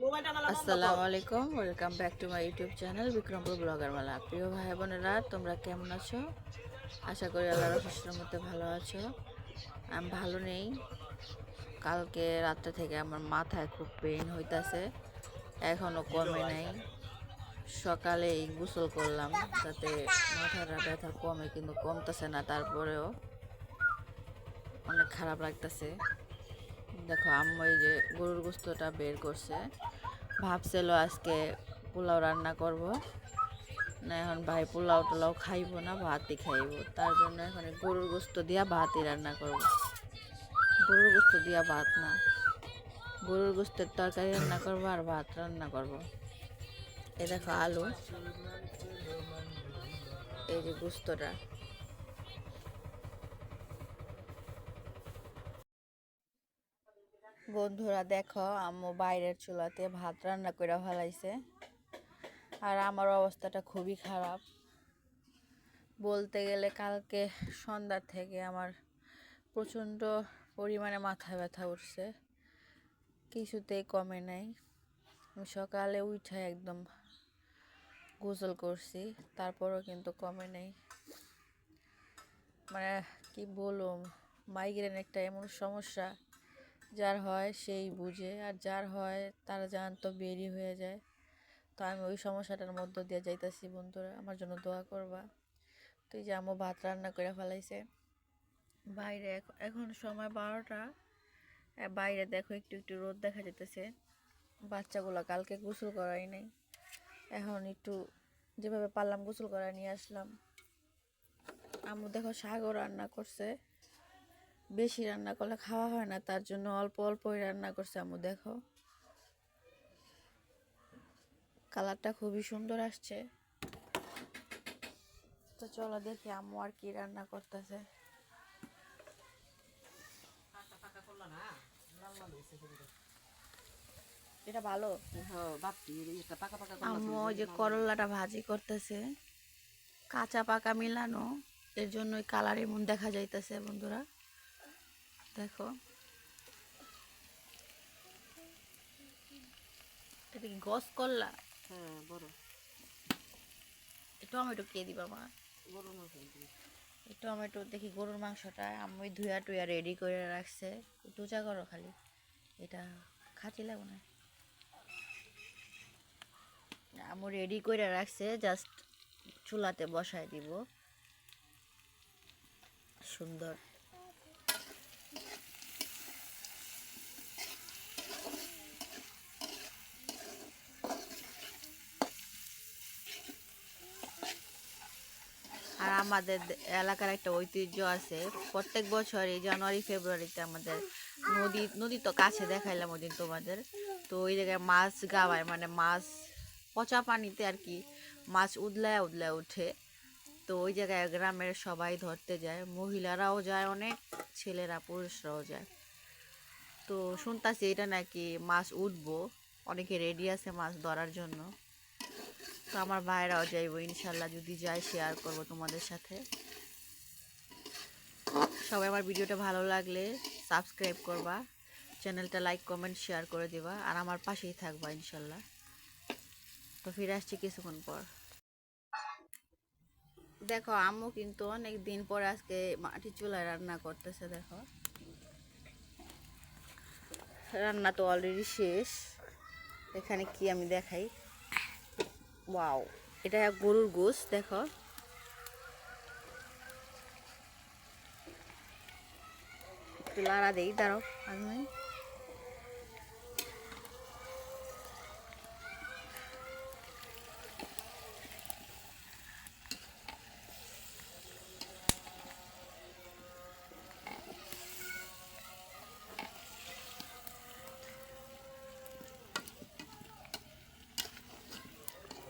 আসসালামু আলাইকুম welcome back to my YouTube channel Bikrampur blogger Mala. প্রিয় ভাই বোনেরা তোমরা কেমন আছো? আশা করি আল্লাহর অসুস্থের মধ্যে ভালো আছো। আমি ভালো নেই। কালকে রাত্রে থেকে আমার মাথায় খুব পেইন হইতাছে। এখনও কমে নাই। সকালেই গোসল করলাম, যাতে মাথাটা ব্যথা কমে, কিন্তু কমতেছে না, তারপরেও অনেক খারাপ লাগতেছে। দেখো এই যে গরুর গোস্তটা বের করছে। ভাবছিল আজকে পোলাও রান্না করব। না, এখন ভাই পোলাও টোলাও খাইবো না, ভাতই খাইবো। তার জন্য এখন গরুর গোস্ত দিয়া ভাতই রান্না করব। গরুর গোস্ত দিয়া ভাত না। গরুর গোস্তের তরকারি রান্না করব আর ভাত রান্না করব। এই দেখো আলু। এই যে গোস্তটা বন্ধুরা দেখো, আম্মু বাইরের চুলাতে ভাত রান্না করে ফেলাইছে। আর আমার অবস্থাটা খুবই খারাপ। বলতে গেলে কালকে সন্ধ্যার থেকে আমার প্রচণ্ড পরিমাণে মাথা ব্যথা উঠছে। কিছুতেই কমে নাই। আমি সকালে উঠে একদম গোসল করছি, তারপরও কিন্তু কমে নাই। মানে কি বলব মাইগ্রেন একটা এমন সমস্যা। যার হয় সেই বুঝে, আর যার হয় তার জান তো বেরি হয়ে যায়। তো আমি ওই সমস্যাটার মধ্য দিয়ে যাইতেছি বন্ধুরা, আমার জন্য দোয়া করবা। তো এই যে আমও ভাত রান্না করে ফেলাইছে। বাইরে এখন সময় বারোটা। বাইরে দেখো একটু একটু রোদ দেখা যেতেছে বাচ্চাগুলো কালকে গোসল করাই নাই। এখন একটু যেভাবে পারলাম গোসল করা নিয়ে আসলাম। আম্মু দেখো শাকও রান্না করছে। বেশি রান্না করলে খাওয়া হয় না, তার জন্য অল্প অল্পই রান্না করছে আম্মু, দেখো। কালারটা খুবই সুন্দর আসছে। তো চলো দেখি আম্মু আর কি রান্না করতেছে। এটা ভালো? আম্মু যে করলাটা ভাজি করতেছে। কাঁচা পাকা মিলানো, এর জন্য কালার এমন দেখা যাইতেছে বন্ধুরা। দেখো। এটা কি গস করলা? হ্যাঁ বড়। টমেটো কে দিবা মা? মাছ আনবি। এই টমেটো দেখি গরুর মাংসটা আমি ধুয়া টুয়া রেডি করে রাখছে। একটু চা করো খালি। এটা খাচ্ছি লাগো না। আমি রেডি করে রাখছে জাস্ট চুলাতে বসায় দিব। সুন্দর। আমাদের এলাকার একটা ঐতিহ্য আছে। প্রত্যেক বছর এই জানুয়ারি, ফেব্রুয়ারিতে আমাদের নদী নদী তো কাছে দেখাইলাম ওই দিন তোমাদের। তো ওই জায়গায় মাছ গাওয়ায় মানে মাছ, পচা পানিতে আর কি মাছ উদলায় উদলায় উঠে তো ওই জায়গায় গ্রামের সবাই ধরতে যায়, মহিলারাও যায়, অনেক ছেলেরা, পুরুষরাও যায়। তো শুনতাছি এটা নাকি মাছ উঠবো, অনেকে রেডি আছে মাছ ধরার জন্য। তো আমার ভাইরাও যাইবো, ইনশাল্লাহ যদি যাই শেয়ার করব তোমাদের সাথে। সবাই আমার ভিডিওটা ভালো লাগলে সাবস্ক্রাইব করবা চ্যানেলটা লাইক কমেন্ট শেয়ার করে দিবা, আর আমার পাশেই থাকবা ইনশাল্লাহ। তো ফিরে আসছি কিছুক্ষণ পর। দেখো, আম্মু কিন্তু অনেক দিন পর আজকে মাটি চুলায় রান্না করতেছে, দেখো। রান্না তো অলরেডি শেষ। এখানে কি আমি দেখাই? ওয়াও এটা গরুর গোশ দেখো। একটু লাড়া দেই দাঁড়াও আমি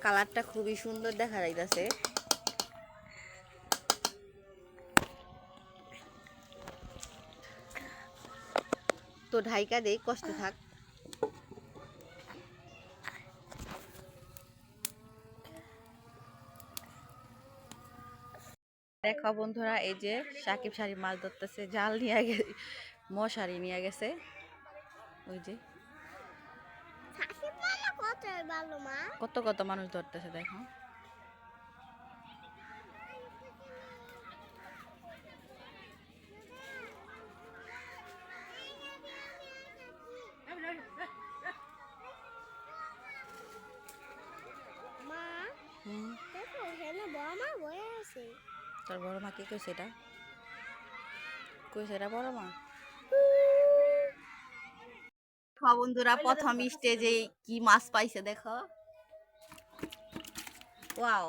কালারটা খুবই সুন্দর দেখা যাইতেছে। তো ঢাইকা দেই কষ্ট থাক। দেখো বন্ধুরা, এই যে সাকিব শাড়ি মাছ ধরতেছে, জাল নিয়ে গেছে মশারি নিয়ে গেছে। ওই যে। কত কত মানুষ ধরতেছে দেখো। মা দেখো এখানে বড় মা বয়ে আছে। তোর বড় মা কি কইছে এটা? কইছে এটা বড় মা বন্ধুরা প্রথম স্টেজে কি মাছ পাইছে দেখো। ওয়াও।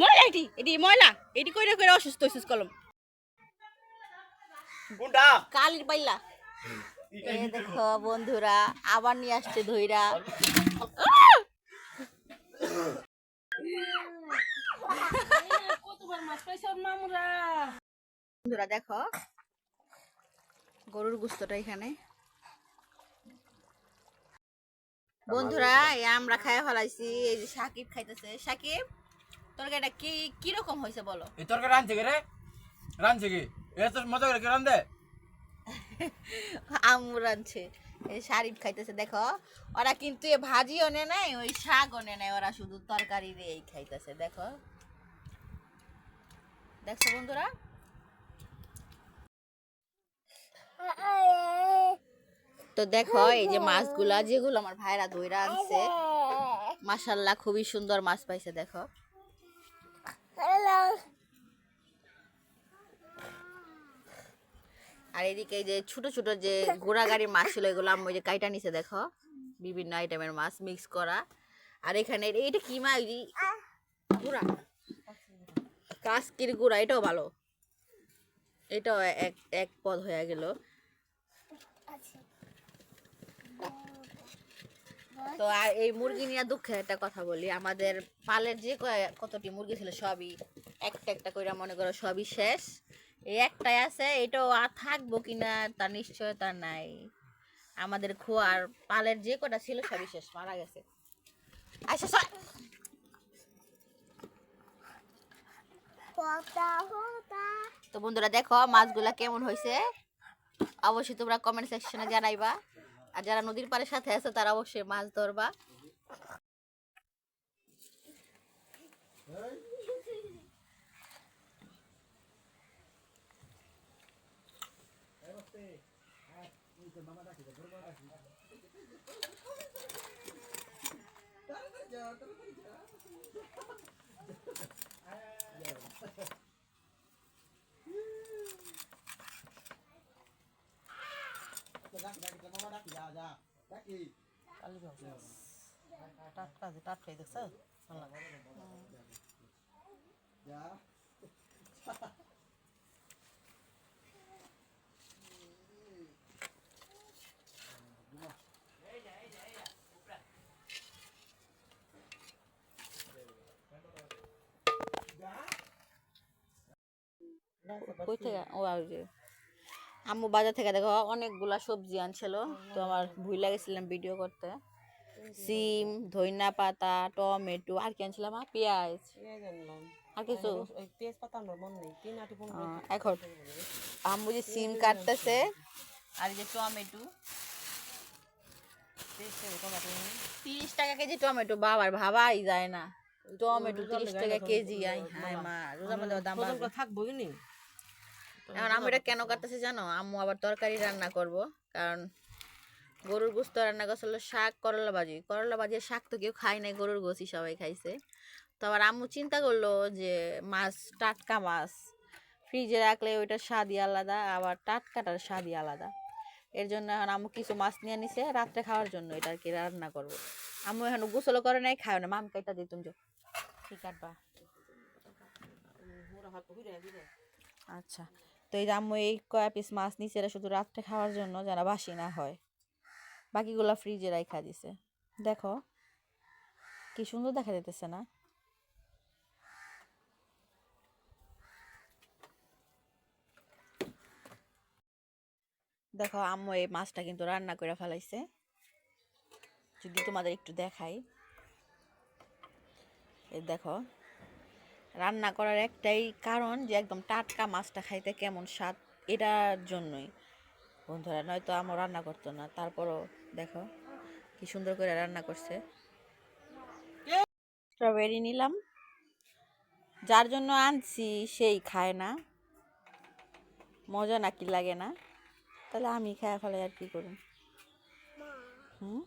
ময়লা এটি এটি ময়লা। এটি কইরা কইরা অসুস্থ হইছিস কলম। কোনটা কালির পাইলা দেখো বন্ধুরা আবার নিয়ে আসছে ধইরা। বন্ধুরা দেখো গরুর গুস্তটা এখানে। বন্ধুরা এই আমরা খাইয়া ফেলাইছি এই যে সাকিব খাইতেছে। সাকিব তোর এটা কি কীরকম হয়েছে বলো? এই তরকারি রাঁধছে কে রে? রাঁধছে কি? এত মজা করে কে রাঁধে? আম্মু রাঁধছে শারিফ খাইতেছে, দেখো। ওরা কিন্তু এ ভাজিও নে নাই, ওই শাকও নে নাই, ওরা শুধু তরকারি দিয়েই খাইতেছে, দেখো। দেখছ বন্ধুরা? তো দেখো, এই যে মাছগুলা, যেগুলো আমার ভাইরা ধইরা আনছে, মাশাল্লাহ খুবই সুন্দর মাছ পাইছে, দেখো। আর এদিকে যে ছোট ছোট যে ঘোড়া গাড়ির মাছ ছিল, এগুলো ওই যে কাইটা নিছে, দেখো। বিভিন্ন আইটেমের মাছ মিক্স করা। আর এখানে এটা কি মাছ? গুড়া। কাস্কির গুড়া, এটাও ভালো। এটাও এক এক পদ হয়ে গেল। তো আর এই মুরগি নিয়ে দুঃখে একটা কথা বলি। আমাদের পালের যে কতটি মুরগি ছিল, সবই একটা একটা করে মনে করো সবই শেষ। এই একটাই আছে এটাও আর থাকব কিনা তার নিশ্চয়তা নাই। আমাদের খোয়ার পালের যে কটা ছিল সবই শেষ মারা গেছে। আচ্ছা সর। তো বন্ধুরা দেখো মাছগুলা কেমন হয়েছে। অবশ্যই তোমরা কমেন্ট সেকশনে জানাইবা। আর যারা নদীর পাড়ের সাথে আছে তারা অবশ্যই মাছ ধরবা। টাটকা যে টাটকাই দেখছ কই থেকে? ও যে আম্মু বাজার থেকে দেখো অনেকগুলা সবজি আনছিল। তো আমার ভুল লাগেছিলাম ভিডিও করতে। সিম ধইনা পাতা টমেটো আর কি আনছিলাম? পেঁয়াজ। আর কিছু? এখন আম্মু যে সিম কাটতেছে আর যে টমেটো। তিরিশ টাকা কেজি টমেটো বাবার ভাবাই যায় না। টমেটো তিরিশ টাকা কেজি আই হায় মা রোজার মধ্যে দাম। থাকব কি নি। এখন আম্মু এটা কেন কাটতেছে জানো? আম্মু আবার তরকারি রান্না করব কারণ গরুর গোস্ত রান্না করছিল শাক করলা ভাজি। করলা ভাজি শাক তো কেউ খায় নাই গরুর গোসি সবাই খাইছে। তো আবার আম্মু চিন্তা করল যে মাছ টাটকা মাছ ফ্রিজে রাখলে ওইটার স্বাদই আলাদা আবার টাটকাটার স্বাদই আলাদা। এর জন্য এখন আম্মু কিছু মাছ নিয়ে নিছে রাত্রে খাওয়ার জন্য এটা আর কি রান্না করব। আম্মু এখন গোসলও করে নাই খায় না। মাম কাইটা দিই তুমি ঠিক কাটবা আচ্ছা। তো এই আম্মু এই কয়া পিস মাছ নিচে শুধু রাত্রে খাওয়ার জন্য, যারা বাসি না হয়। বাকিগুলা ফ্রিজে রাখা দিছে। দেখো, কি সুন্দর দেখা যেতেছে না? দেখো, আম্মু এই মাছটা কিন্তু রান্না করে ফেলাইছে। যদি তোমাদের একটু দেখাই। এই দেখো রান্না করার একটাই কারণ যে একদম টাটকা মাছটা খাইতে কেমন স্বাদ, এটার জন্যই। বন্ধুরা, নয়তো আমার রান্না করতো না, তারপরও দেখো কি সুন্দর করে রান্না করছে। স্ট্রবেরি নিলাম। যার জন্য আনছি, সেই খায় না। মজা নাকি লাগে না। তাহলে আমি খায় ফেলাই আর কি করুন হুম?